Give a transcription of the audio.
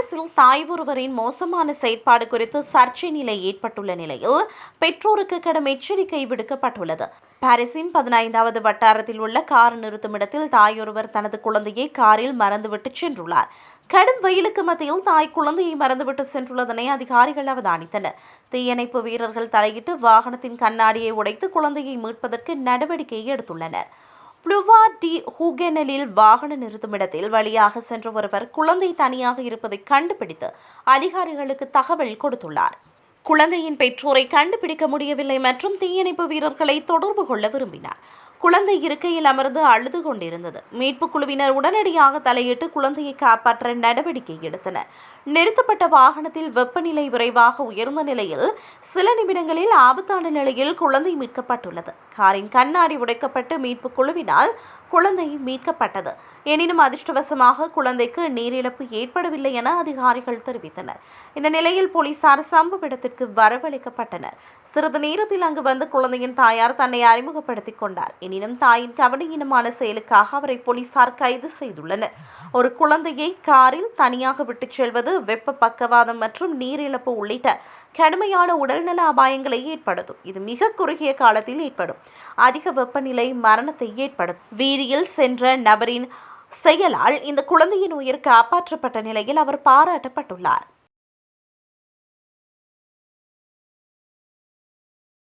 தாய் ஒருவரின் மோசமான செயற்பாடு குறித்து சர்ச்சை நிலை ஏற்பட்டுள்ள நிலையில் பெற்றோருக்கு கடும் எச்சரிக்கை விடுக்கப்பட்டுள்ளது. பாரிஸின் பதினைந்தாவது வட்டாரத்தில் உள்ள கார் நிறுத்துமிடத்தில் தாயொருவர் தனது குழந்தையை காரில் மறந்துவிட்டு சென்றுள்ளார். கடும் வெயிலுக்கு மத்தியில் தாய் குழந்தையை மறந்துவிட்டு சென்றுள்ளதனை அதிகாரிகள் அவதானித்தனர். தீயணைப்பு வீரர்கள் தலையிட்டு வாகனத்தின் கண்ணாடியை உடைத்து குழந்தையை மீட்பதற்கு நடவடிக்கை எடுத்துள்ளனர். புளுவா டி ஹூகெனலில் வாகன நிறுத்துமிடத்தில் வழியாக சென்ற ஒருவர் குழந்தை தனியாக இருப்பதை கண்டுபிடித்து அதிகாரிகளுக்கு தகவல் கொடுத்துள்ளார். குழந்தையின் பெற்றோரை கண்டுபிடிக்க முடியவில்லை மற்றும் தீயணைப்பு வீரர்களை தொடர்பு கொள்ள விரும்பினார். குழந்தை இருக்கையில் அமர்ந்து அழுது கொண்டிருந்தது. மீட்பு குழுவினர் உடனடியாக தலையிட்டு குழந்தையை காப்பாற்ற நடவடிக்கை எடுத்தனர். நிறுத்தப்பட்ட வாகனத்தில் வெப்பநிலை விரைவாக உயர்ந்த நிலையில் சில நிமிடங்களில் ஆபத்தான நிலையில் குழந்தை மீட்கப்பட்டுள்ளது. காரின் கண்ணாடி உடைக்கப்பட்டு மீட்புக் குழுவினால் குழந்தை மீட்கப்பட்டது. எனினும் அதிர்ஷ்டவசமாக குழந்தைக்கு நீரிழப்பு ஏற்படவில்லை என அதிகாரிகள் தெரிவித்தனர். இந்த நிலையில் போலீசார் சம்பவ இல்லத்திற்கு வரவழைக்கப்பட்டனர். சிறிது நேரத்தில் அங்கு வந்து குழந்தையின் தாயார் தன்னை அறிமுகப்படுத்திக் கொண்டார். எனினும் தாயின் கவனீனமான செயலுக்காக அவரை போலீசார் கைது செய்துள்ளனர். ஒரு குழந்தையை காரில் தனியாக விட்டுச் செல்வது வெப்ப பக்கவாதம் மற்றும் நீரிழப்பு உள்ளிட்ட கடுமையான உடல்நல அபாயங்களை ஏற்படுத்தும். இது மிக குறுகிய காலத்தில் ஏற்படும். அதிக வெப்பநிலை மரணத்தை ஏற்படுத்தும். வீதியில் சென்ற நபரின் செயலால் இந்த குழந்தையின் உயிர் காப்பாற்றப்பட்ட நிலையில் அவர் பாராட்டப்பட்டுள்ளார்.